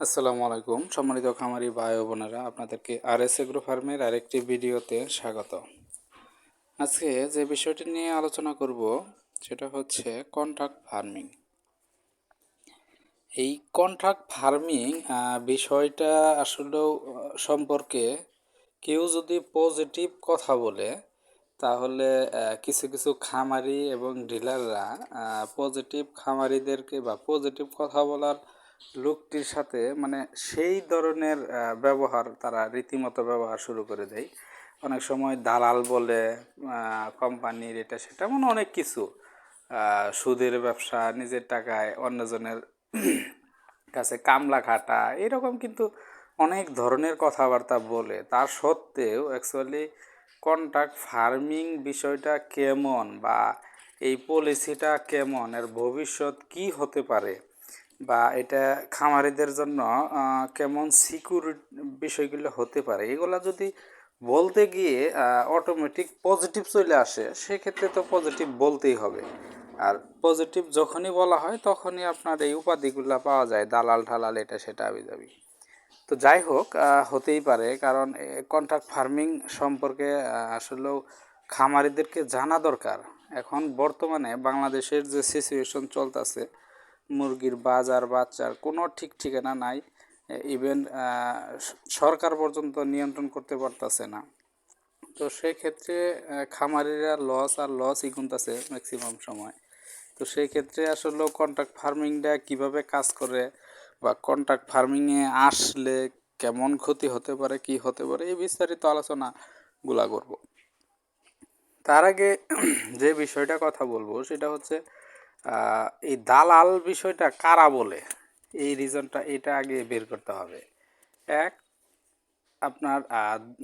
আসসালামু আলাইকুম। সম্মানিত খামারি ভাই বোনেরা আপনাদেরকে আর এস এগ্রো ফার্মের আরেকটি ভিডিওতে স্বাগত। আজকে যে বিষয়টি নিয়ে আলোচনা করব সেটা হচ্ছে কন্ট্রাক্ট ফার্মিং এই কন্ট্রাক্ট ফার্মিং বিষয়টা আসলেও আহ, সম্পর্কে কেউ যদি পজিটিভ কথা বলে তাহলে কিছু কিছু খামারি এবং ডিলাররা পজিটিভ খামারিদেরকে বা পজিটিভ কথা বলার লোকটির সাথে মানে সেই ধরনের ব্যবহার তারা রীতিমতো ব্যবহার শুরু করে দেয়। অনেক সময় দালাল বলে কোম্পানির এটা সেটা মানে অনেক কিছু। সুদের ব্যবসা, নিজের টাকায় অন্যজনের কাছে কামলা খাটা এরকম কিন্তু অনেক ধরনের কথাবার্তা বলে। তার সত্ত্বেও অ্যাকচুয়ালি কন্ট্রাক্ট ফার্মিং বিষয়টা কেমন বা এই পলিসিটা কেমন, এর ভবিষ্যৎ কি হতে পারে? বা এটা খামারিদের জন্য কেমন সিকিউর বিষয়গুলো হতে পারে, এগুলা যদি বলতে গিয়ে অটোমেটিক পজিটিভ চলে আসে, সেক্ষেত্রে তো পজিটিভ বলতেই হবে। আর পজিটিভ যখনই বলা হয়, তখনই আপনার এই উপাধিগুলো পাওয়া যায়, দালাল ঠালাল এটা সেটা আবি যাবি। তো যাই হোক হতেই পারে, কারণ কন্ট্রাক্ট ফার্মিং সম্পর্কে আসলেও খামারিদেরকে জানা দরকার। এখন বর্তমানে বাংলাদেশের যে সিচুয়েশন চলতেছে মুরগির বাজার, বাচ্চার কোনো ঠিক ঠিকানা নাই ইভেন সরকার পর্যন্ত নিয়ন্ত্রণ করতে পারতেছে না। তো সেক্ষেত্রে খামারিরা লস আর লসই গুনতেছে ম্যাক্সিমাম সময়। তো সেই ক্ষেত্রে আসলে কন্ট্রাক্ট ফার্মিংটা কীভাবে কাজ করে বা কন্ট্রাক্ট ফার্মিংয়ে আসলে কেমন ক্ষতি হতে পারে, কি হতে পারে, এই বিস্তারিত আলোচনাগুলা করব। তার আগে যে বিষয়টা কথা বলব সেটা হচ্ছে এই দালাল বিষয়টা কারা বলে? এই রিজনটা এটা আগে বের করতে হবে। এক, আপনার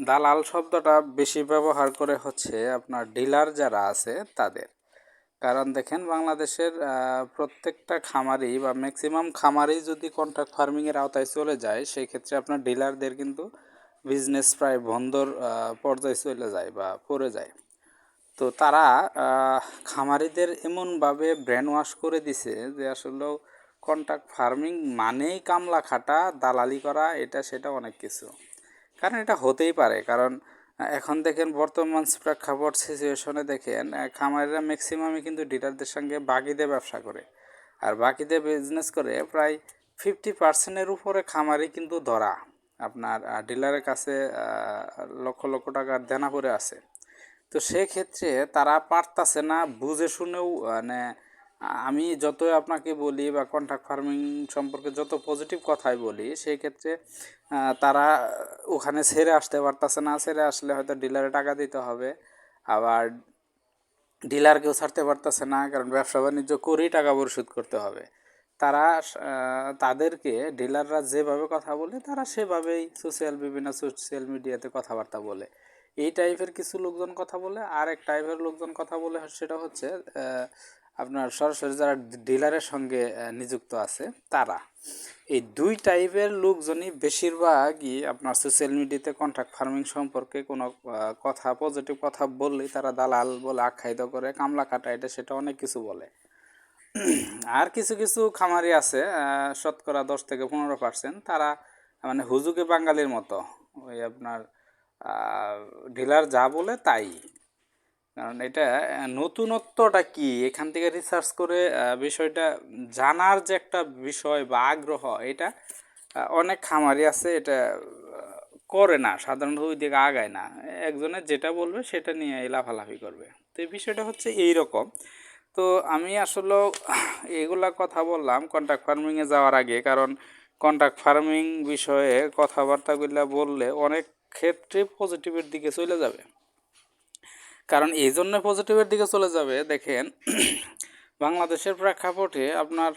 দালাল শব্দটা বেশি ব্যবহার করে হচ্ছে আপনার ডিলার যারা আছে, তাদের। কারণ দেখেন বাংলাদেশের প্রত্যেকটা খামারি বা ম্যাক্সিমাম খামারি যদি কন্ট্রাক্ট ফার্মিংয়ের আওতায় চলে যায় সেই ক্ষেত্রে আপনার ডিলারদের কিন্তু বিজনেস প্রায় বন্ধর পর্যায়ে চলে যায় বা পড়ে যায়। তো তারা খামারিদের এমনভাবে ব্র্যান্ড ওয়াশ করে দিছে যে আসলেও কন্ট্রাক্ট ফার্মিং মানেই কামলা খাটা, দালালি করা, এটা সেটা অনেক কিছু। কারণ এটা হতেই পারে, কারণ এখন দেখেন বর্তমান প্রেক্ষাপট সিচুয়েশনে দেখেন খামারিরা ম্যাক্সিমামই কিন্তু ডিলারদের সঙ্গে বাকিতে ব্যবসা করে। আর বাকিতে বিজনেস করে প্রায় ফিফটি পার্সেন্টের উপরে খামারি কিন্তু ধরা। আপনার ডিলারের কাছে লক্ষ লক্ষ টাকার দেনা পড়ে আছে। তো সেক্ষেত্রে তারা পারতাছে না, বুঝে শুনেও মানে আমি যতই আপনাকে বলি বা কন্ট্রাক্ট ফার্মিং সম্পর্কে যত পজিটিভ কথাই বলি সেই ক্ষেত্রে তারা ওখানে ছেড়ে আসতে পারতাছে না। ছেড়ে আসলে হয়তো ডিলারে টাকা দিতে হবে, আবার ডিলারকেও ছাড়তে পারতেছে না, কারণ ব্যবসা বাণিজ্য করেই টাকা পরিশোধ করতে হবে। তারা তাদেরকে ডিলাররা যেভাবে কথা বলে, তারা সেভাবেই সোশ্যাল বিভিন্ন সোশ্যাল মিডিয়াতে কথাবার্তা বলে। এই টাইপের কিছু লোকজন কথা বলে আর এক টাইপের লোকজন কথা বলে, সেটা হচ্ছে আপনার সরাসরি যারা ডিলারের সঙ্গে নিযুক্ত আছে, তারা। এই দুই টাইপের লোকজনই বেশিরভাগই আপনার সোশ্যাল মিডিয়াতে কন্ট্রাক্ট ফার্মিং সম্পর্কে কোনো কথা পজিটিভ কথা বললেই তারা দালাল বলে, আখ্যায়িত করে, কামলা কাটা এটা সেটা অনেক কিছু বলে। আর কিছু কিছু খামারি আছে শতকরা দশ থেকে পনেরো পার্সেন্ট তারা মানে হুজুকে বাঙালির মতো, ওই আপনার ডিলার যা বলে তাই। কারণ এটা নতুনত্বটা কি? এখান থেকে রিসার্চ করে বিষয়টা জানার যে একটা বিষয় বা আগ্রহ, এটা অনেক খামারি আছে, এটা করে না, সাধারণত ওই দিকে আগায় না। একজনের যেটা বলবে সেটা নিয়ে লাফালাফি করবে। তো এই বিষয়টা হচ্ছে এই রকম তো আমি আসলে এগুলা কথা বললাম কন্ট্রাক্ট ফার্মিংয়ে যাওয়ার আগে। কারণ কন্ট্রাক্ট ফার্মিং বিষয়ে কথাবার্তাগুলো বললে অনেক ক্ষেত্রে পজিটিভের দিকে চলে যাবে। কারণ এই জন্য পজিটিভের দিকে চলে যাবে, দেখেন, বাংলাদেশের প্রেক্ষাপটে আপনার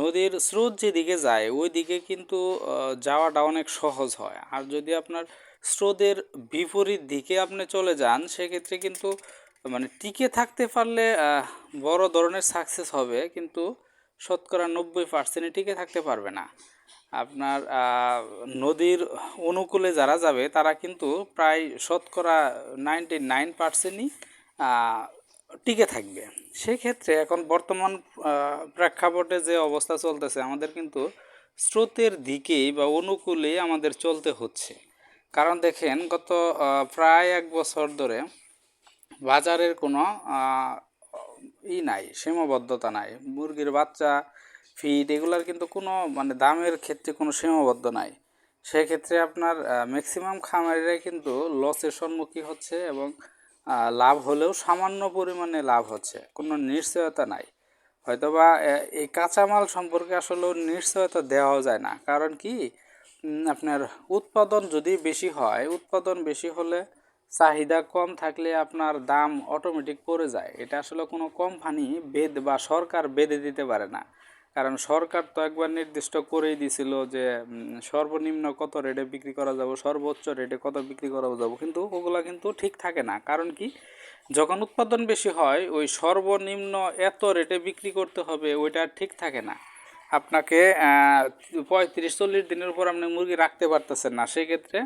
নদীর স্রোত যেদিকে যায় ওই দিকে কিন্তু যাওয়াটা অনেক সহজ হয়। আর যদি আপনার স্রোতের বিপরীত দিকে আপনি চলে যান, সেক্ষেত্রে কিন্তু মানে টিকে থাকতে পারলে বড় ধরনের সাকসেস হবে, কিন্তু শতকরা নব্বই পার্সেন্টই টিকে থাকতে পারবে না। আপনার নদীর অনুকূলে যারা যাবে, তারা কিন্তু প্রায় শতকরা নাইনটি নাইন পার্সেন্টই টিকে থাকবে। সেক্ষেত্রে এখন বর্তমান প্রেক্ষাপটে যে অবস্থা চলতেছে, আমাদের কিন্তু স্রোতের দিকেই বা অনুকূলেই আমাদের চলতে হচ্ছে। কারণ দেখেন, গত প্রায় এক বছর ধরে বাজারের কোনো ই নাই, সীমাবদ্ধতা নাই। মুরগির বাচ্চা ফিড এগুলার কিন্তু কোনো মানে দামের ক্ষেত্রে কোনো সীমাবদ্ধ নাই। সেক্ষেত্রে আপনার ম্যাক্সিমাম খামারিরাই কিন্তু লসের সম্মুখীন হচ্ছে এবং লাভ হলেও সামান্য পরিমাণে লাভ হচ্ছে। কোনো নিশ্চয়তা নাই। হয়তোবা এই কাঁচামাল সম্পর্কে আসলে নিশ্চয়তা দেওয়াও যায় না। কারণ কি? আপনার উৎপাদন যদি বেশি হয়, উৎপাদন বেশি হলে চাহিদা কম থাকলে আপনার দাম অটোমেটিক পড়ে যায়। এটা আসলে কোনো কোম্পানি বেদ বা সরকার বেঁধে দিতে পারে না। কারণ সরকার তো একবার নির্দিষ্ট করেই দিছিল যে সর্বনিম্ন কত রেটে বিক্রি করা যাব, সর্বোচ্চ রেটে কত বিক্রি করা যাব। কিন্তু ওগুলা কিন্তু ঠিক থাকে না। কারণ কি? যখন উৎপাদন বেশি হয়, ওই সর্বনিম্ন এত রেটে বিক্রি করতে হবে, ওইটা ঠিক থাকে না। আপনাকে পঁয়ত্রিশ চল্লিশ দিনের উপর আপনি মুরগি রাখতে পারতেছেন না। সেক্ষেত্রে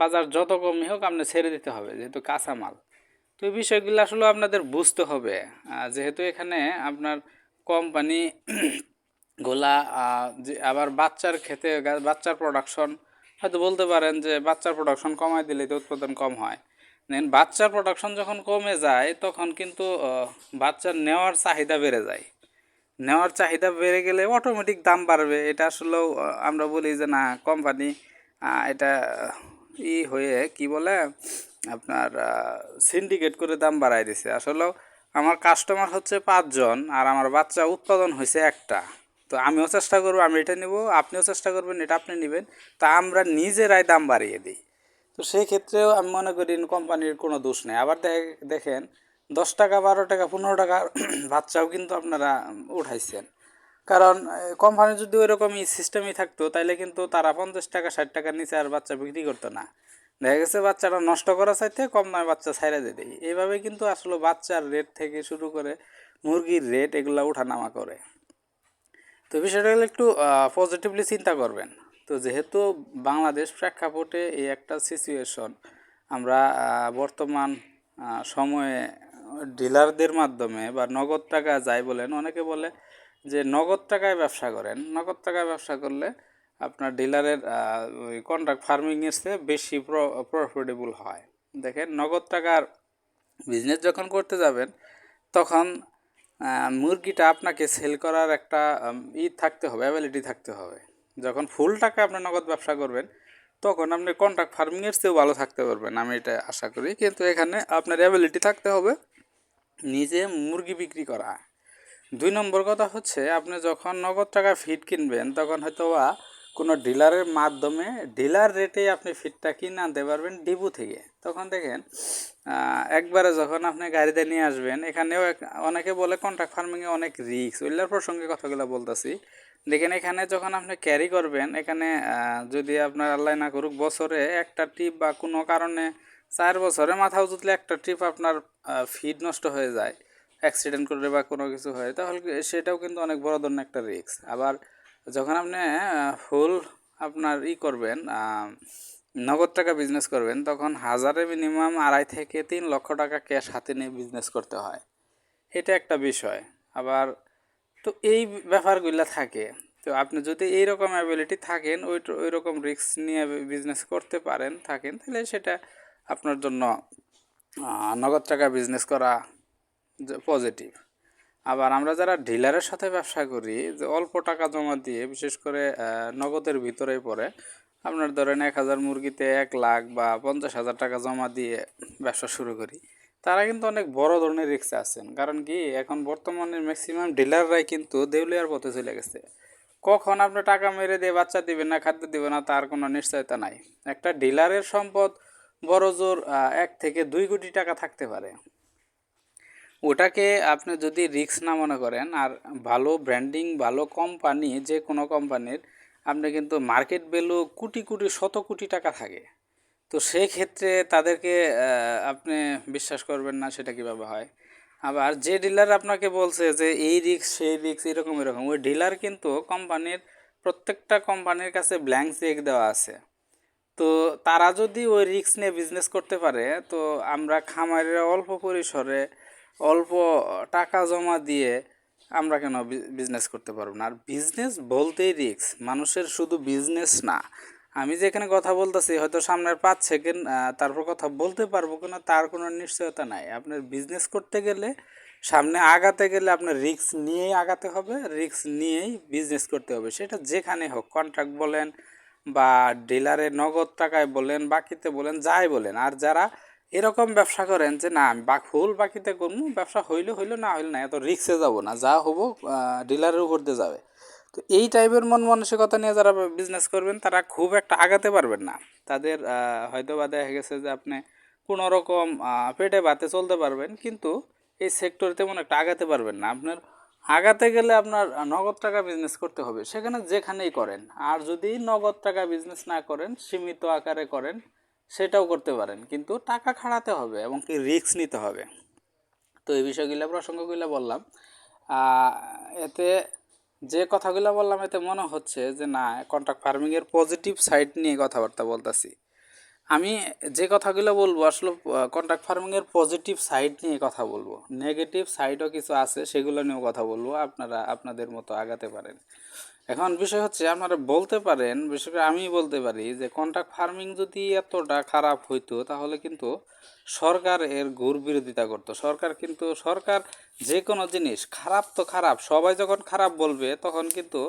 বাজার যত কমই হোক আপনি ছেড়ে দিতে হবে, যেহেতু কাঁচামাল তো এই বিষয়গুলো আসলে আপনাদের বুঝতে হবে। যেহেতু এখানে আপনার কোম্পানি গোলা যে আবার বাচ্চার খেতে বাচ্চার প্রোডাকশন হয়তো বলতে পারেন যে বাচ্চার প্রোডাকশন কমায় দিলে তো উৎপাদন কম হয়। দেন বাচ্চার প্রোডাকশন যখন কমে যায়, তখন কিন্তু বাচ্চার নেওয়ার চাহিদা বেড়ে যায়। নেওয়ার চাহিদা বেড়ে গেলে অটোমেটিক দাম বাড়বে। এটা আসলেও আমরা বলি যে না, কোম্পানি এটা ই হয়ে, কি বলে, আপনার সিন্ডিকেট করে দাম বাড়াই দিছে। আসলেও আমার কাস্টমার হচ্ছে পাঁচজন আর আমার বাচ্চা উৎপাদন হয়েছে একটা। তো আমিও চেষ্টা করব, আমি এটা নেব, আপনিও চেষ্টা করবেন, এটা আপনি নেবেন। তা আমরা নিজেরাই দাম বাড়িয়ে দিই। তো সেই ক্ষেত্রেও আমি মনে করি কোম্পানির কোনো দোষ নেই। আবার দেখে- দেখেন, দশ টাকা, বারো টাকা, পনেরো টাকা, বাচ্চাও কিন্তু আপনারা উঠাইছেন। কারণ কোম্পানি যদি ওই রকমই সিস্টেমই থাকতো, তাইলে কিন্তু তারা পঞ্চাশ টাকা, ষাট টাকার নিচে আর বাচ্চা বিক্রি করতো না। দেখা গেছে বাচ্চাটা নষ্ট করা চাইতে কম দামে বাচ্চা ছাইড়া দেয় এইভাবে কিন্তু আসলে বাচ্চার রেট থেকে শুরু করে মুরগির রেট এগুলো ওঠানামা করে। তো বিষয়টা হলো একটু পজিটিভলি চিন্তা করবেন। তো যেহেতু বাংলাদেশ প্রেক্ষাপটে এই একটা সিচুয়েশন আমরা বর্তমান সময়ে ডিলারদের মাধ্যমে বা নগদ টাকা যায় বলেন, অনেকে বলে যে নগদ টাকায় ব্যবসা করেন, নগদ টাকায় ব্যবসা করলে আপনার ডিলারের ওই কন্ট্রাক্ট ফার্মিংয়ের চেয়ে বেশি প্রফিটেবল হয়। দেখেন, নগদ টাকার বিজনেস যখন করতে যাবেন, তখন মুরগিটা আপনাকে সেল করার একটা ই থাকতে হবে অ্যাবিলিটি থাকতে হবে। যখন ফুল টাকা আপনি নগদ ব্যবসা করবেন, তখন আপনি কন্ট্রাক্ট ফার্মিংয়ের চেয়েও ভালো থাকতে পারবেন, আমি এটা আশা করি। কিন্তু এখানে আপনার অ্যাবিলিটি থাকতে হবে নিজে মুরগি বিক্রি করা। দুই নম্বর কথা হচ্ছে, আপনি যখন নগদ টাকা ফিট কিনবেন, তখন হয়তো বা কোনো ডিলারের মাধ্যমে ডিলার রেটে আপনি ফিটটা কিনে আনতে পারবেন ডিপু থেকে। তখন দেখেন একবারে যখন আপনি গাড়িতে নিয়ে আসবেন, এখানেও অনেকে বলে কন্ট্রাক্ট ফার্মিংয়ে অনেক রিস্ক ওইলার প্রসঙ্গে কথাগুলো বলতেছি। দেখেন, এখানে যখন আপনি ক্যারি করবেন, এখানে যদি আপনার আল্লাহ না করুক, বছরে একটা ট্রিপ বা কোনো কারণে চার বছরে মাথা উঁচুতলে একটা ট্রিপ আপনার ফিড নষ্ট হয়ে যায়। অ্যাক্সিডেন্ট করলে বা কোনো কিছু হয়, তাহলে সেটাও কিন্তু অনেক বড় ধরনের একটা রিস্ক আবার যখন আপনি ফুল আপনার ই করবেন নগদ টাকা বিজনেস করবেন, তখন হাজারে মিনিমাম আড়াই থেকে তিন লক্ষ টাকা ক্যাশ হাতে নিয়ে বিজনেস করতে হয়। এটা একটা বিষয়। আবার তো এই ব্যাপারগুলো থাকে। তো আপনি যদি এই রকম অ্যাবিলিটি থাকেন, ওই ওই রকম রিস্ক নিয়ে বিজনেস করতে পারেন, থাকেন, তাহলে সেটা আপনার জন্য নগদ টাকা বিজনেস করা পজিটিভ আবার আমরা যারা ডিলারের সাথে ব্যবসা করি, যে অল্প টাকা জমা দিয়ে, বিশেষ করে নগদের ভিতরেই পড়ে, আপনার ধরেন এক হাজার মুরগিতে এক লাখ বা পঞ্চাশ হাজার টাকা জমা দিয়ে ব্যবসা শুরু করি, তারা কিন্তু অনেক বড় ধরনের রিক্সে আছেন। কারণ কি, এখন বর্তমানে ম্যাক্সিমাম ডিলাররাই কিন্তু দেউলিয়ার পথে চলে গেছে। কখন আপনি টাকা মেরে দিয়ে বাচ্চা দিবেন না, খাদ্য দিবেন না, তার কোনো নিশ্চয়তা নাই। একটা ডিলারের সম্পদ বড় জোর এক থেকে দুই কোটি টাকা থাকতে পারে। ওটাকে আপনি যদি রিস্ক না মনে করেন আর ভালো ব্র্যান্ডিং, ভালো কোম্পানি, যে কোনো কোম্পানির, আপনি কিন্তু মার্কেট ভ্যালু কোটি কোটি, শত কোটি টাকা থাকে। তো সেই ক্ষেত্রে তাদেরকে আপনি বিশ্বাস করবেন না সেটা কীভাবে হয়। আবার যে ডিলার আপনাকে বলছে যে এই রিক্স সেই রিক্স এরকম এরকম, ওই ডিলার কিন্তু কোম্পানির প্রত্যেকটা কোম্পানির কাছে ব্ল্যাঙ্ক চেক দেওয়া আছে। তো তারা যদি ওই রিক্স নিয়ে বিজনেস করতে পারে, তো আমরা খামারিরা অল্প পরিসরে অল্প টাকা জমা দিয়ে আমরা কেন বিজনেস করতে পারব না? আর বিজনেস বলতেই রিক্স মানুষের শুধু বিজনেস না। আমি যেখানে কথা বলতেছি, হয়তো সামনের পাঁচ সেকেন্ড তারপর কথা বলতে পারব কিনা, তার কোনো নিশ্চয়তা নাই। আপনার বিজনেস করতে গেলে, সামনে আগাতে গেলে আপনার রিক্স নিয়েই আগাতে হবে রিক্স নিয়েই বিজনেস করতে হবে। সেটা যেখানে হোক কন্ট্রাক্ট বলেন বা ডিলারে নগদ টাকায় বলেন, বাকিতে বলেন, যাই বলেন। আর যারা এরকম ব্যবসা করেন যে, না, আমি বা ফুল বাকিতে করব, ব্যবসা হইলে হইল, না হইলে না, এত রিক্সে যাব না, যা হব ডিলারের উপর দিয়ে যাবে। তো এই টাইপের মন মানসিকতা নিয়ে যারা বিজনেস করবেন, তারা খুব একটা আগাতে পারবেন না। তাদের হয়তো বা দেখা গেছে যে, আপনি কোনো রকম পেটে ভাতে চলতে পারবেন, কিন্তু এই সেক্টরে তেমন একটা আগাতে পারবেন না। আপনার আগাতে গেলে আপনার নগদ টাকা বিজনেস করতে হবে। সেখানে যেখানেই করেন। আর যদি নগদ টাকা বিজনেস না করেন, সীমিত আকারে করেন সেটাও করতে পারেন। কিন্তু টাকা খাড়াতে হবে এবং কি রিস্ক নিতে হবে। তো এই বিষয়গুলো প্রসঙ্গগুলো বললাম। এতে যে কথাগুলো বললাম, এতে মনে হচ্ছে যে না কন্ট্রাক্ট ফার্মিংয়ের পজিটিভ সাইড নিয়ে কথাবার্তা বলতেছি। আমি যে কথাগুলো বলব, আসলে কন্ট্রাক্ট ফার্মিংয়ের পজিটিভ সাইড নিয়ে কথা বলব। নেগেটিভ সাইডও কিছু আছে, সেগুলো নিয়েও কথা বলব। আপনারা, আপনাদের মতো আগাতে পারেন। এখন বিষয় হচ্ছে আপনারা বলতে পারেন, বিশেষ করে আমি বলতে পারি যে কন্ট্রাক্ট ফার্মিং যদি এতটা খারাপ হইতো, তাহলে কিন্তু সরকার এর ঘুর বিরোধিতা করতো। সরকার কিন্তু, সরকার যে কোনো জিনিস, খারাপ তো খারাপ, সবাই যখন খারাপ বলবে, তখন কিন্তু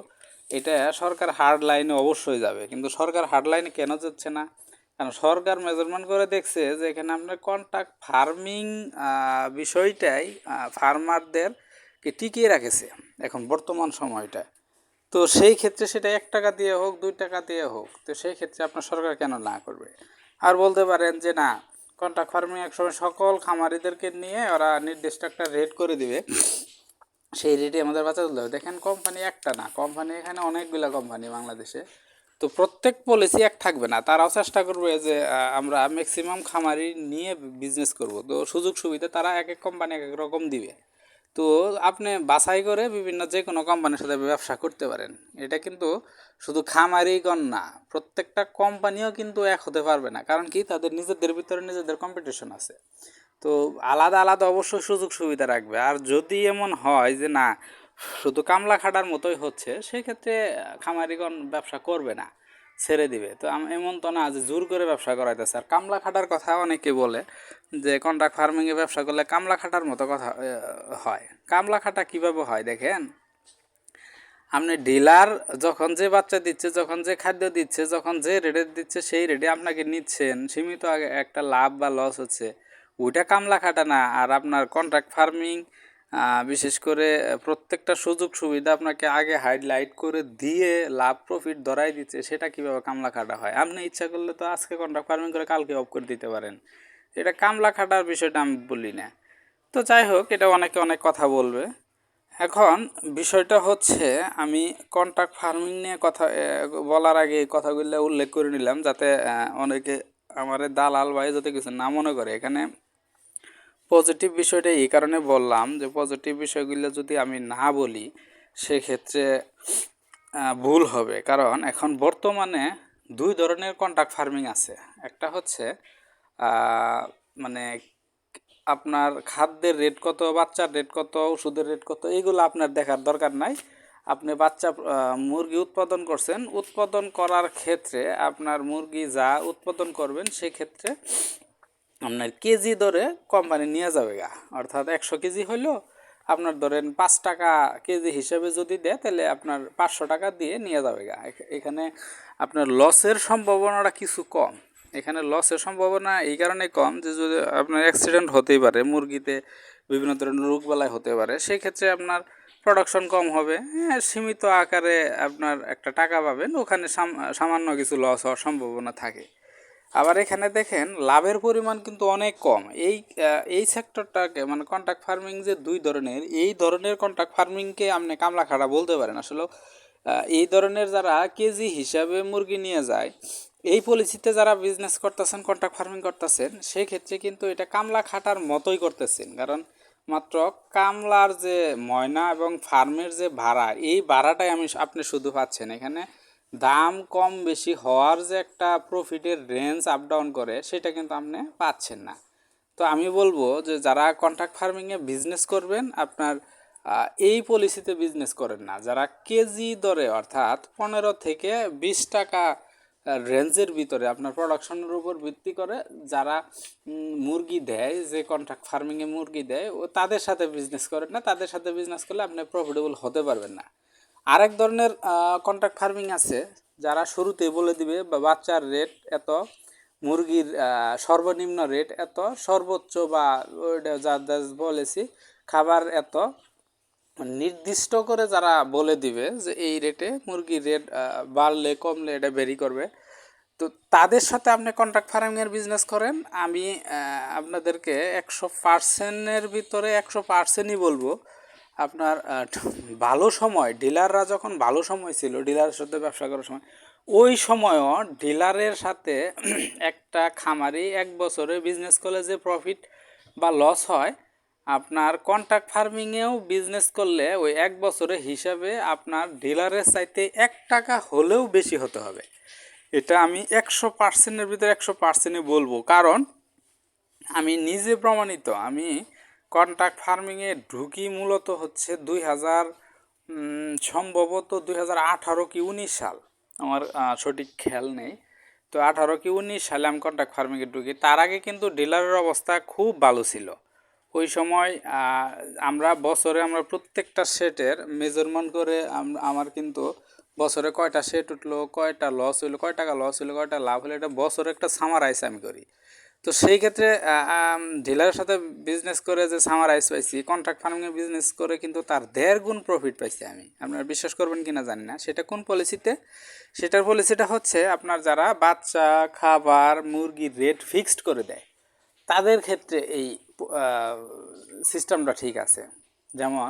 এটা সরকার হার্ড লাইনে অবশ্যই যাবে। কিন্তু সরকার হার্ড লাইনে কেন যাচ্ছে না? কারণ সরকার মেজারমেন্ট করে দেখছে যে এখানে আপনার কন্ট্রাক্ট ফার্মিং বিষয়টাই ফার্মারদেরকে টিকিয়ে রাখেছে এখন বর্তমান সময়টা তো সেই ক্ষেত্রে সেটা এক টাকা দিয়ে হোক, দুই টাকা দিয়ে হোক, তো সেই ক্ষেত্রে আপনার সরকার কেন না করবে? আর বলতে পারেন যে না কন্ট্রাক্ট ফার্মিং একসময় সকল খামারিদেরকে নিয়ে ওরা নির্দিষ্ট একটা রেট করে দিবে। সেই রেটে আমাদের বাচ্চা তুলতে হবে দেখেন কোম্পানি একটা না কোম্পানি এখানে অনেকগুলো কোম্পানি বাংলাদেশে। তো প্রত্যেক পলিসি এক থাকবে না। তারাও চেষ্টা করবে যে আমরা ম্যাক্সিমাম খামারি নিয়ে বিজনেস করব। তো সুযোগ সুবিধা তারা এক এক কোম্পানি এক এক রকম দিবে। তো আপনি বাছাই করে বিভিন্ন যে কোনো কোম্পানির সাথে ব্যবসা করতে পারেন। এটা কিন্তু শুধু খামারিগণ না, প্রত্যেকটা কোম্পানিও কিন্তু এক হতে পারবে না। কারণ কি? তাদের নিজেদের ভিতরে নিজেদের কম্পিটিশন আছে। তো আলাদা আলাদা অবশ্যই সুযোগ সুবিধা রাখবে। আর যদি এমন হয় যে না, শুধু কামলা খাটার মতোই হচ্ছে, সেক্ষেত্রে খামারিগণ ব্যবসা করবে না। ছেড়ে দিবে। তো এমন তো না যে জোর করে ব্যবসা করাইতেছে। আর কামলা খাটার কথা অনেকে বলে যে কন্ট্রাক্ট ফার্মিংয়ে ব্যবসা করলে কামলা খাটার মতো কথা হয়। কামলা খাটা কীভাবে হয় দেখেন? আপনি ডিলার যখন যে বাচ্চা দিচ্ছে, যখন যে খাদ্য দিচ্ছে, যখন যে রেটে দিচ্ছে, সেই রেটে আপনাকে নিচ্ছেন। সীমিত আগে একটা লাভ বা লস হচ্ছে। ওইটা কামলা খাটা না। আর আপনার কন্ট্রাক্ট ফার্মিং বিশেষ করে প্রত্যেকটা সুযোগ সুবিধা আপনাকে আগে হাইলাইট করে দিয়ে লাভ প্রফিট ধরাই দিচ্ছে, সেটা কীভাবে কামলা খাটা হয়? আপনি ইচ্ছা করলে তো আজকে কন্ট্রাক্ট ফার্মিং করে কালকে অফ করে দিতে পারেন। এটা কামলা খাটার বিষয়টা আমি বলি না। তো যাই হোক, এটা অনেকে অনেক কথা বলবে। এখন বিষয়টা হচ্ছে, আমি কন্ট্রাক্ট ফার্মিং নিয়ে কথা বলার আগে এই কথাগুলো উল্লেখ করে নিলাম, যাতে অনেকে আমার দালাল ভাই যাতে কিছু না মনে করে। এখানে পজিটিভ বিষয়টা এই কারণে বললাম যে পজিটিভ বিষয়গুলো যদি আমি না বলি, সেক্ষেত্রে ভুল হবে। কারণ এখন বর্তমানে দুই ধরনের কন্ট্রাক্ট ফার্মিং আছে। একটা হচ্ছে মানে আপনার খাদ্যের রেট কত, বাচ্চার রেট কত, ওষুধের রেট কত এইগুলো আপনার দেখার দরকার নাই। আপনি বাচ্চা মুরগি উৎপাদন করছেন, উৎপাদন করার ক্ষেত্রে আপনার মুরগি যা উৎপাদন করবেন, সেক্ষেত্রে আপনার কেজি ধরে কোম্পানি নিয়ে যাবে গা। অর্থাৎ একশো কেজি হইল আপনার ধরেন পাঁচ টাকা কেজি হিসেবে যদি দেয়, তাহলে আপনার পাঁচশো টাকা দিয়ে নিয়ে যাবে গা। এখানে আপনার লসের সম্ভাবনাটা কিছু কম। এখানে লসের সম্ভাবনা এই কারণে কম যে, যদি আপনার অ্যাক্সিডেন্ট হতেই পারে, মুরগিতে বিভিন্ন ধরনের রোগবালাই হতে পারে সেই ক্ষেত্রে আপনার প্রোডাকশন কম হবে। হ্যাঁ সীমিত আকারে আপনার একটা টাকা পাবেন, ওখানে সামান্য কিছু লস হওয়ার সম্ভাবনা থাকে। আবার এখানে দেখেন, লাভের পরিমাণ কিন্তু অনেক কম। এই এই সেক্টরটাকে মানে কন্ট্রাক্ট ফার্মিং যে দুই ধরনের, এই ধরনের কন্ট্রাক্ট ফার্মিংকে আপনি কামলা খাড়া বলতে পারেন। আসলে এই ধরনের যারা কেজি হিসাবে মুরগি নিয়ে যায়, এই পলিসিতে যারা বিজনেস করতেছেন কন্ট্রাক্ট ফার্মিং করতেছেন সেই ক্ষেত্রে কিন্তু এটা কামলা খাটার মতোই করতেছেন। কারণ, মাত্র কামলার যে ময়না এবং ফার্মের যে ভাড়া, এই ভাড়াটাই আমি, আপনি শুধু পাচ্ছেন। এখানে দাম কম বেশি হওয়ার যে একটা প্রফিটের রেঞ্জ আপ ডাউন করে, সেটা কিন্তু আপনি পাচ্ছেন না। তো আমি বলব যে যারা কন্ট্রাক্ট ফার্মিংয়ে বিজনেস করবেন, আপনার এই পলিসিতে বিজনেস করেন না। যারা কেজি দরে, অর্থাৎ পনেরো থেকে বিশ টাকা রেঞ্জের ভিতরে আপনার প্রোডাকশনের উপর ভিত্তি করে যারা মুরগি দেয়, যে কন্ট্রাক্ট ফার্মিংয়ে মুরগি দেয়, ও তাদের সাথে বিজনেস করেন না। তাদের সাথে বিজনেস করলে আপনি প্রফিটেবল হতে পারবেন না। আরেক ধরনের কন্ট্রাক্ট ফার্মিং আছে, যারা শুরুতেই বলে দিবে, বা বাচ্চার রেট এত, মুরগির সর্বনিম্ন রেট এত, সর্বোচ্চ বা যা বলেছি, খাবার এত। নির্দিষ্ট করে যারা বলে দিবে যে এই রেটে মুরগির রেট বাড়লে, কমলে এটা ভেরি করবে। তো তাদের সাথে আপনি কন্ট্রাক্ট ফার্মিংয়ের বিজনেস করেন, আমি আপনাদেরকে একশো পার্সেন্টের ভিতরে একশো পার্সেন্টই বলব। আপনার ভালো সময়, ডিলাররা যখন ভালো সময় ছিল, ডিলারের সাথে ব্যবসা করার সময়, ওই সময়ও ডিলারের সাথে একটা খামারি এক বছরে বিজনেস করলে যে প্রফিট বা লস হয়, আপনার কন্ট্রাক্ট ফার্মিংয়েও বিজনেস করলে ওই এক বছরের হিসাবে আপনার ডিলারের চাইতে এক টাকা হলেও বেশি হতে হবে। এটা আমি একশো পার্সেন্টের ভিতরে একশো পার্সেন্টই বলব। কারণ আমি নিজে প্রমাণিত, আমি কন্ট্রাক্ট ফার্মিংয়ে ঢুকি মূলত হচ্ছে দুই হাজার সম্ভবত দুই হাজার আঠারো কি উনিশ সাল। আমার সঠিক খেয়াল নেই। তো আঠারো কি উনিশ সালে আমি কন্ট্রাক্ট ফার্মিংয়ে ঢুকি। তার আগে কিন্তু ডিলারের অবস্থা খুব ভালো ছিল। ওই সময় আমরা বছরে আমরা প্রত্যেকটা সেটের মেজারমেন্ট করে আমার কিন্তু বছরে কয়টা সেট উঠল, কয়টা লস হইল, কয় টাকা লস হইল, কয়টা লাভ হলো এটা বছরে একটা সামারাইজ আমি করি। তো সেই ক্ষেত্রে ডিলারের সাথে বিজনেস করে যে সামারাইজ পাইছি কন্ট্রাক্ট ফার্মিংয়ে বিজনেস করে কিন্তু তার দেড় গুণ প্রফিট পাইছি আমি। আপনারা বিশ্বাস করবেন কিনা জানি না। সেটা কোন পলিসিতে সেটার পলিসিটা হচ্ছে আপনার যারা বাচ্চা, খাবার মুরগির রেট ফিক্সড করে দেয়, তাদের ক্ষেত্রে এই সিস্টেমটা ঠিক আছে। যেমন,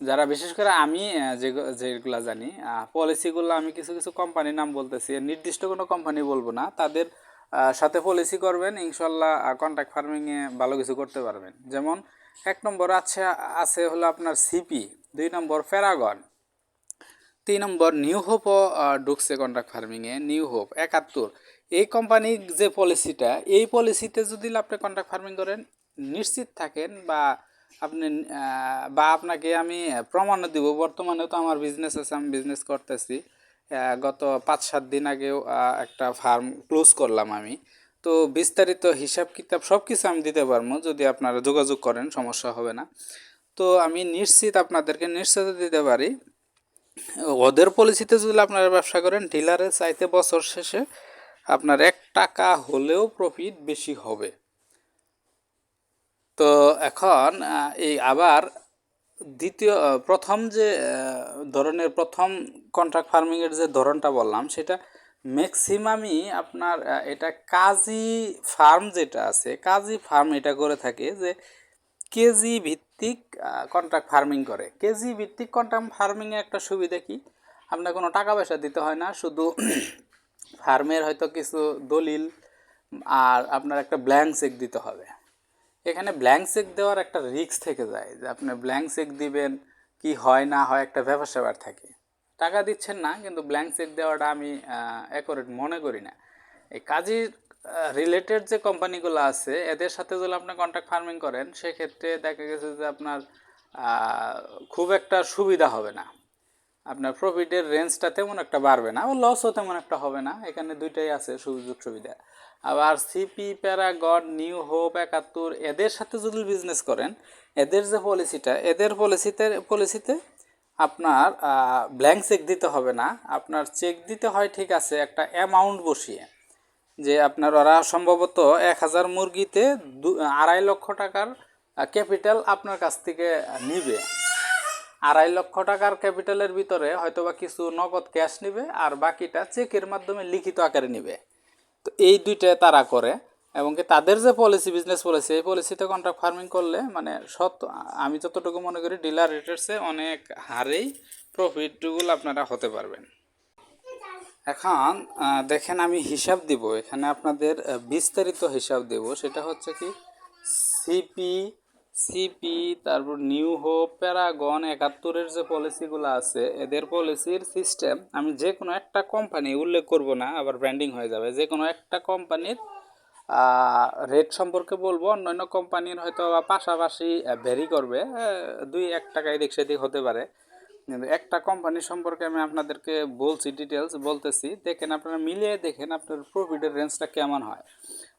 যারা বিশেষ করে আমি যে, যেগুলো জানি পলিসিগুলো আমি কিছু কিছু কোম্পানির নাম বলতেছি। নির্দিষ্ট কোনো কোম্পানি বলব না। তাদের সাথে পলিসি করবেন, ইনশাল্লাহ কন্ট্রাক্ট ফার্মিংয়ে ভালো কিছু করতে পারবেন। যেমন, এক নম্বর আছে আছে হলো আপনার সিপি দুই নম্বর প্যারাগন তিন নম্বর নিউ হোপও ঢুকছে কন্ট্রাক্ট ফার্মিংয়ে নিউ হোপ একাত্তর। এই কোম্পানির যে পলিসিটা এই পলিসিতে যদি আপনি কন্ট্রাক্ট ফার্মিং করেন, নিশ্চিত থাকেন বা আপনি বা আপনাকে আমি প্রমাণও দিব। বর্তমানে তো আমার বিজনেস আছে, আমি বিজনেস করতেছি। গত পাঁচ সাত দিন আগেও একটা ফার্ম ক্লোজ করলাম আমি। তো বিস্তারিত হিসাব কিতাব সব কিছু আমি দিতে পারব, যদি আপনারা যোগাযোগ করেন, সমস্যা হবে না। তো আমি নিশ্চিত আপনাদেরকে নিশ্চিত দিতে পারি। ওদের পলিসিতে যদি আপনারা ব্যবসা করেন, ডিলারের চাইতে বছর শেষে আপনার এক টাকা হলেও প্রফিট বেশি হবে। তো এখন এই আবার দ্বিতীয় প্রথম যে ধরনের প্রথম কন্ট্রাক্ট ফার্মিংয়ের যে ধরনটা বললাম, সেটা ম্যাক্সিমামই আপনার এটা কাজী ফার্ম যেটা আছে, কাজী ফার্ম এটা করে থাকে যে কেজি ভিত্তিক কন্ট্রাক্ট ফার্মিং করে। কেজি ভিত্তিক কন্ট্রাক্ট ফার্মিংয়ে একটা সুবিধা কি? আপনার কোনো টাকা পয়সা দিতে হয় না, শুধু ফার্মের হয়তো কিছু দলিল, আর আপনার একটা ব্ল্যাঙ্ক চেক দিতে হবে। এখানে ব্ল্যাঙ্ক চেক দেওয়ার একটা রিস্ক থেকে যায় যে আপনি ব্ল্যাঙ্ক চেক দিবেন, কি হয় না হয় একটা ব্যাপার স্যাপার থাকে। টাকা দিচ্ছেন না, কিন্তু ব্ল্যাঙ্ক চেক দেওয়াটা আমি অ্যাকোরেট মনে করি না। এই কাজের রিলেটেড যে কোম্পানিগুলো আছে, এদের সাথে যদি আপনি কন্ট্রাক্ট ফার্মিং করেন, সেক্ষেত্রে দেখা গেছে যে আপনার খুব একটা সুবিধা হবে না। আপনার প্রফিটের রেঞ্জটা তেমন একটা বাড়বে না লসও তেমন একটা হবে না। এখানে দুইটাই আছে সুযোগ সুবিধা আবার সিপি প্যারাগন নিউ হোপ একাত্তর এদের সাথে যদি বিজনেস করেন, এদের যে পলিসিটা এদের পলিসিতে পলিসিতে আপনার ব্ল্যাঙ্ক চেক দিতে হবে না। আপনার চেক দিতে হয়, ঠিক আছে, একটা অ্যামাউন্ট বসিয়ে, যে আপনার ওরা সম্ভবত এক হাজার মুরগিতে দু, আড়াই লক্ষ টাকার ক্যাপিটাল আপনার কাছ থেকে নিবে। আড়াই লক্ষ টাকার ক্যাপিটালের ভিতরে হয়তোবা কিছু নগদ ক্যাশ নিবে, আর বাকিটা চেকের মাধ্যমে লিখিত আকারে নেবে। তো এই দুইটা তারা করে, এবং কি তাদের যে পলিসি বিজনেস পলিসি এই পলিসিতে কন্ট্রাক্ট ফার্মিং করলে মানে সত আমি যতটুকু মনে করি ডিলার রেটার্সে অনেক হারেই প্রফিটগুলো আপনারা হতে পারবেন। এখন দেখেন আমি হিসাব দিব, এখানে আপনাদের বিস্তারিত হিসাব দেব, সেটা হচ্ছে কি সিপি সিপি তারপর নিউ হোপ প্যারাগন একাত্তরের যে পলিসিগুলো আছে, এদের পলিসির সিস্টেম আমি যে কোনো একটা কোম্পানি উল্লেখ করব না, আবার ব্র্যান্ডিং হয়ে যাবে। যে কোনো একটা কোম্পানির রেট সম্পর্কে বলব, অন্যান্য কোম্পানির হয়তো পাশাপাশি ভ্যারি করবে দুই এক টাকা এদিক সেদিক হতে পারে। কিন্তু একটা কোম্পানি সম্পর্কে আমি আপনাদেরকে বলছি ডিটেলস বলতেছি, দেখেন আপনারা মিলিয়ে দেখেন আপনার প্রফিটের রেঞ্জটা কেমন হয়।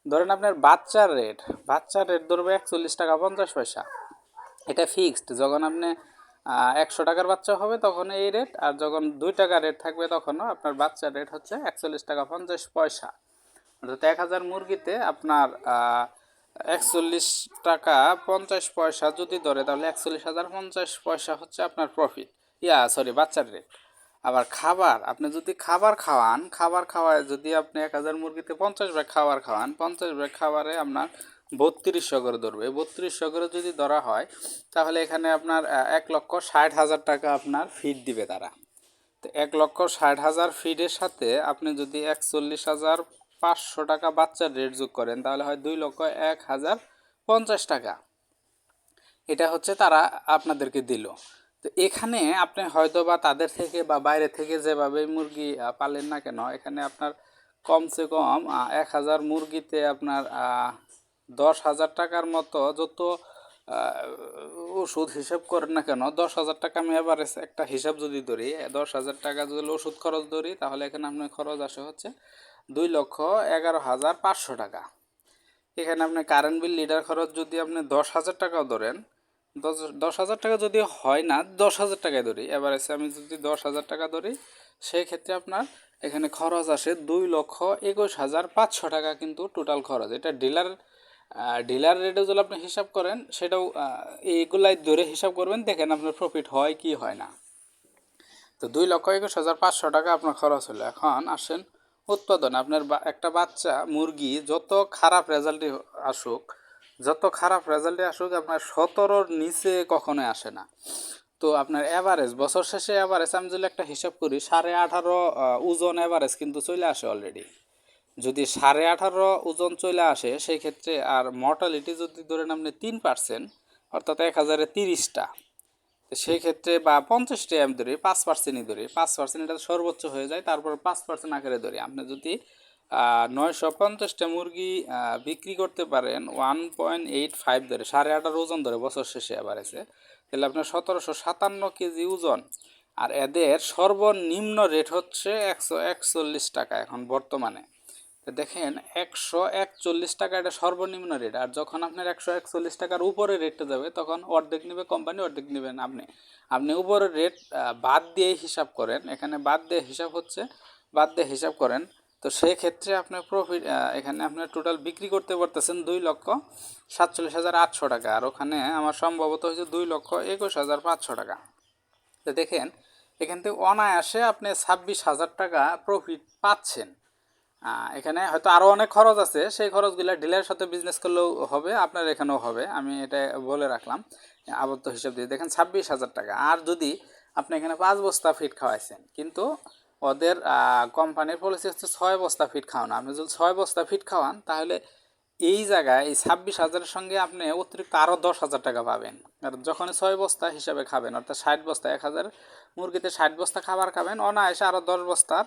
ধরেন আপনার বাচ্চার রেট বাচ্চার রেট ধরবে একচল্লিশ টাকা পঞ্চাশ পয়সা। এটা ফিক্সড যখন আপনি একশো টাকার বাচ্চা হবে তখন এই রেট আর যখন দুই টাকা রেট থাকবে তখনও আপনার বাচ্চার রেট হচ্ছে একচল্লিশ টাকা পঞ্চাশ পয়সা। অর্থাৎ এক হাজার মুরগিতে আপনার একচল্লিশ টাকা পঞ্চাশ পয়সা যদি ধরে, তাহলে একচল্লিশ হাজার পঞ্চাশ পয়সা হচ্ছে আপনার প্রফিট ইয়া সরি বাচ্চার রেট আবার খাবার, আপনি যদি খাবার খাওয়ান, খাবার খাওয়ায় যদি আপনি এক হাজার মুরগিতে পঞ্চাশ ব্যাগ খাবার খাওয়ান, পঞ্চাশ ব্যাগ খাবারে আপনার বত্রিশশো করে ধরবে। বত্রিশশো করে যদি ধরা হয়, তাহলে এখানে আপনার এক লক্ষ ষাট হাজার টাকা আপনার ফিড দিবে তারা। তো এক লক্ষ ষাট হাজার ফিডের সাথে আপনি যদি একচল্লিশ হাজার পাঁচশো টাকা বাচ্চার রেট যোগ করেন, তাহলে হয় দুই লক্ষ এক হাজার পঞ্চাশ টাকা। এটা হচ্ছে তারা আপনাদেরকে দিল। তো এখানে আপনি হয়তো বা তাদের থেকে বা বাইরে থেকে যেভাবে মুরগি পালেন না কেন, এখানে আপনার কমসে কম এক হাজার মুরগিতে আপনার দশ হাজার টাকার মতো যত ওষুধ হিসাব করেন না কেন, দশ হাজার টাকা আমি এভারেজ একটা হিসাব যদি ধরি দশ হাজার টাকা যদি ওষুধ খরচ ধরি, তাহলে এখানে আপনার খরচ আসে হচ্ছে দুই লক্ষ এগারো হাজার পাঁচশো টাকা। এখানে আপনি কারেন্ট বিল লিডার খরচ যদি আপনি দশ হাজার টাকাও ধরেন দশ দশ হাজার টাকা যদি হয় না, দশ হাজার টাকায় ধরি। এসে আমি যদি দশ হাজার টাকা ধরি সেই ক্ষেত্রে আপনার এখানে খরচ আসে দুই লক্ষ একুশ হাজার পাঁচশো টাকা কিন্তু টোটাল খরচ। এটা ডিলার ডিলার রেটে যদি আপনি হিসাব করেন, সেটাও এইগুলাই ধরে হিসাব করবেন, দেখেন আপনার প্রফিট হয় কি হয় না। তো দুই লক্ষ একুশ হাজার পাঁচশো টাকা আপনার খরচ হলো। এখন আসেন উৎপাদন। আপনার একটা বাচ্চা, মুরগি, যত খারাপ রেজাল্টই আসুক যত খারাপ রেজাল্টে আসুক, আপনার সতেরোর নিচে কখনোই আসে না। তো আপনার অ্যাভারেজ বছর শেষে অ্যাভারেজ আমি যদি একটা হিসাব করি, সাড়ে আঠারো ওজন অ্যাভারেজ কিন্তু চলে আসে অলরেডি যদি সাড়ে আঠারো ওজন চলে আসে সেই ক্ষেত্রে আর মর্টালিটি যদি ধরেন আপনি তিন পার্সেন্ট অর্থাৎ এক হাজারে তিরিশটা সেই ক্ষেত্রে বা পঞ্চাশটা আমি ধরি, পাঁচ পার্সেন্টই ধরি, পাঁচ পার্সেন্ট এটা সর্বোচ্চ হয়ে যায়, তারপর পাঁচ পার্সেন্ট আকারে ধরি। আপনি যদি নয়শো পঞ্চাশটা মুরগি বিক্রি করতে পারেন ওয়ান পয়েন্ট এইট ফাইভ ধরে, সাড়ে আঠারো ওজন ধরে বছর শেষে আবার এসে তাহলে আপনার সতেরোশো সাতান্ন কেজি ওজন। আর এদের সর্বনিম্ন রেট হচ্ছে একশো একচল্লিশ টাকা এখন বর্তমানে। দেখেন, একশো একচল্লিশ টাকা এটা সর্বনিম্ন রেট আর যখন আপনার একশো একচল্লিশ টাকার উপরে রেটটা যাবে, তখন অর্ধেক নেবে কোম্পানি অর্ধেক নেবেন আপনি। আপনি উপরের রেট বাদ দিয়ে হিসাব করেন। এখানে বাদ দিয়ে হিসাব হচ্ছে, বাদ দিয়ে হিসাব করেন তো সেই ক্ষেত্রে আপনার প্রফিট এখানে আপনার টোটাল বিক্রি করতে পারতেছেন দুই লক্ষ সাতচল্লিশ হাজার আটশো টাকা। আর ওখানে আমার সম্ভবত হয়েছে দুই লক্ষ একুশ হাজার পাঁচশো টাকা। তো দেখেন, এখান থেকে অনায়াসে আপনি ছাব্বিশ হাজার টাকা প্রফিট পাচ্ছেন। এখানে হয়তো আরও অনেক খরচ আছে, সেই খরচগুলো ডিলারের সাথে বিজনেস করলেও হবে, আপনার এখানেও হবে, আমি এটা বলে রাখলাম, আবদ্ধ হিসাব দিয়ে। দেখেন ছাব্বিশ হাজার টাকা। আর যদি আপনি এখানে পাঁচ বস্তা ফিট খাওয়াইছেন, কিন্তু ওদের কোম্পানির পলিসি হচ্ছে ছয় বস্তা ফিট খাওয়ানো। আপনি যদি ছয় বস্তা ফিট খাওয়ান, তাহলে এই জায়গায় এই ছাব্বিশ হাজারের সঙ্গে আপনি অতিরিক্ত আরও দশ হাজার টাকা পাবেন। আর যখন ছয় বস্তা হিসাবে খাবেন, অর্থাৎ ষাট বস্তা, এক হাজার মুরগিতে ষাট বস্তা খাবার খাবেন, অনায়াসে আরও দশ বস্তার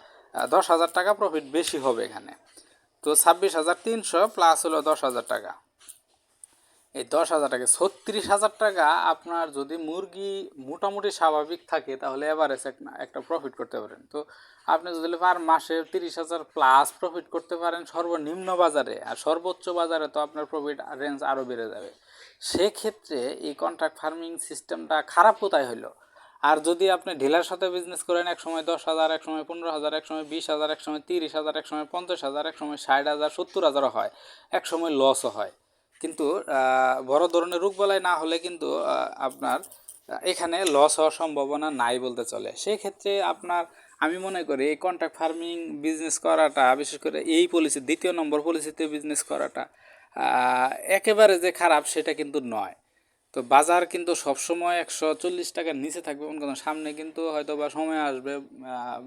দশ হাজার টাকা প্রফিট বেশি হবে এখানে। তো ছাব্বিশ হাজার তিনশো প্লাস হলো দশ হাজার টাকা। এই দশ হাজার টাকা, ছত্রিশ হাজার টাকা আপনার যদি মুরগি মোটামুটি স্বাভাবিক থাকে, তাহলে এভারেজ একটা প্রফিট করতে পারেন। তো আপনি যদি পার মাসে তিরিশ হাজার প্লাস প্রফিট করতে পারেন সর্বনিম্ন বাজারে, আর সর্বোচ্চ বাজারে তো আপনার প্রফিট রেঞ্জ আরও বেড়ে যাবে। সেক্ষেত্রে এই কন্ট্রাক্ট ফার্মিং সিস্টেমটা খারাপ কোথায় হলো আর যদি আপনি ঢিলার সাথে বিজনেস করেন, এক সময় দশ হাজার, এক সময় পনেরো হাজার, এক সময় বিশ হাজার, এক সময় তিরিশ হাজার, এক সময় পঞ্চাশ হাজার, এক সময় ষাট হাজার, সত্তর হাজারও হয়। এক সময় লসও হয়। কিন্তু বড় ধরনের রোগবালাই না হলে কিন্তু আপনার এখানে লস হওয়ার সম্ভাবনা নাই বলতে চলে। সেই ক্ষেত্রে আপনার, আমি মনে করি এই কন্ট্রাক্ট ফার্মিং বিজনেস করাটা, বিশেষ করে এই পলিসি দ্বিতীয় নম্বর পলিসিতে বিজনেস করাটা একেবারে যে খারাপ সেটা কিন্তু নয়। তো বাজার কিন্তু সবসময় একশো চল্লিশ টাকার নিচে থাকবে এমন কোনো সামনে কিন্তু হয়তো বা সময় আসবে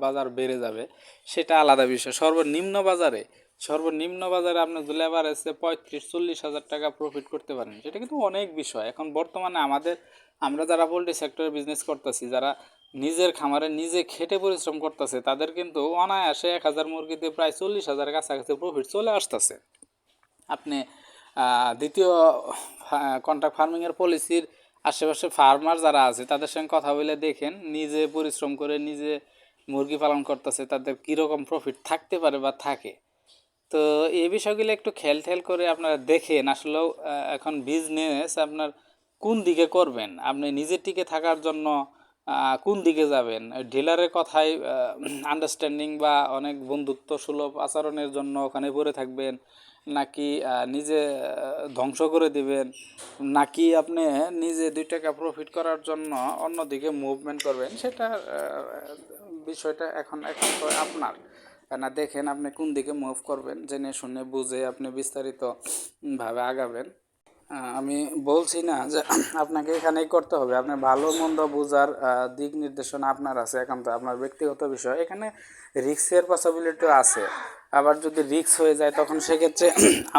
বাজার বেড়ে যাবে, সেটা আলাদা বিষয়। সর্বনিম্ন বাজারে সর্বনিম্ন বাজারে আপনার যদি এসে পঁয়ত্রিশ, চল্লিশ হাজার টাকা প্রফিট করতে পারেন। সেটা কিন্তু অনেক বিষয়। এখন বর্তমানে আমাদের, আমরা যারা পোলট্রি সেক্টরে বিজনেস করতেছি, যারা নিজের খামারে নিজে খেটে পরিশ্রম করতেছে, তাদের কিন্তু অনায়াসে এক হাজার মুরগিতে প্রায় চল্লিশ হাজার কাছাকাছি প্রফিট চলে আসতেছে। আপনি দ্বিতীয় কন্ট্রাক্ট ফার্মিংয়ের পলিসির আশেপাশে ফার্মার যারা আছে, তাদের সঙ্গে কথা বলে দেখেন, নিজে পরিশ্রম করে নিজে মুরগি পালন করতেছে, তাদের কীরকম প্রফিট থাকতে পারে বা থাকে। তো এই বিষয়গুলো একটু খেল ঠেল করে আপনারা দেখেন আসলেও এখন বিজনেস আপনার কোন দিকে করবেন? আপনি নিজের টিকে থাকার জন্য কোন দিকে যাবেন? ডিলারের কথায় আন্ডারস্ট্যান্ডিং বা অনেক বন্ধুত্ব সুলভ আচরণের জন্য ওখানে পড়ে থাকবেন, নাকি নিজে ধ্বংস করে দিবেন, নাকি আপনি নিজে দুই টাকা প্রফিট করার জন্য অন্যদিকে মুভমেন্ট করবেন? সেটা বিষয়টা এখন এখন আপনার। না দেখেন আপনি কোন দিকে মুভ করবেন জেনে শুনে বুঝে আপনি বিস্তারিত ভাবে আগাবেন। আমি বলছি না যে আপনাকে এখানেই করতে হবে। আপনার ভালো, মন্দ বোঝার দিক নির্দেশনা আপনার আছে একান্ত। আপনার ব্যক্তিগত বিষয়। এখানে রিক্সের পসিবিলিটিও আছে। আবার যদি রিক্স হয়ে যায়, তখন সেক্ষেত্রে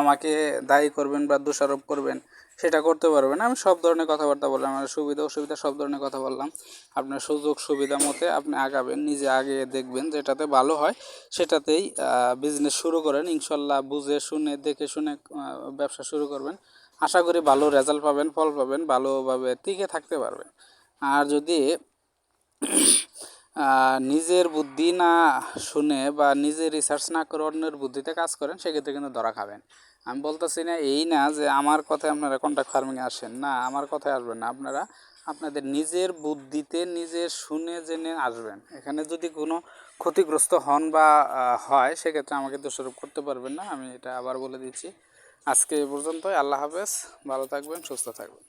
আমাকে দায়ী করবেন বা দোষারোপ করবেন, সেটা করতে পারবেন। আমি সব ধরনের কথাবার্তা বললাম। আমার সুবিধা, অসুবিধা সব ধরনের কথা বললাম। আপনার সুযোগ, সুবিধা মতে আপনি আগাবেন, নিজে আগে দেখবেন যেটাতে ভালো হয়, সেটাতেই বিজনেস শুরু করেন। ইনশাল্লাহ বুঝে, শুনে, দেখে, শুনে ব্যবসা শুরু করবেন। আশা করি ভালো রেজাল্ট পাবেন, ফল পাবেন, ভালোভাবে টিকে থাকতে পারবেন। আর যদি নিজের বুদ্ধি না শুনে বা নিজে রিসার্চ না করে অন্যের বুদ্ধিতে কাজ করেন, সেক্ষেত্রে কিন্তু ধরা খাবেন। আমি বলতেছি না এই না যে আমার কথায় আপনারা কন্ট্রাক্ট ফার্মিংয়ে আসেন। না, আমার কথায় আসবেন না। আপনারা আপনাদের নিজের বুদ্ধিতে নিজের শুনে জেনে আসবেন। এখানে যদি কোনো ক্ষতিগ্রস্ত হন বা হয়, সেক্ষেত্রে আমাকে দোষারোপ করতে পারবেন না। আমি এটা আবার বলে দিচ্ছি। আজকে এ পর্যন্তই। আল্লাহ হাফেজ। ভালো থাকবেন সুস্থ থাকবেন।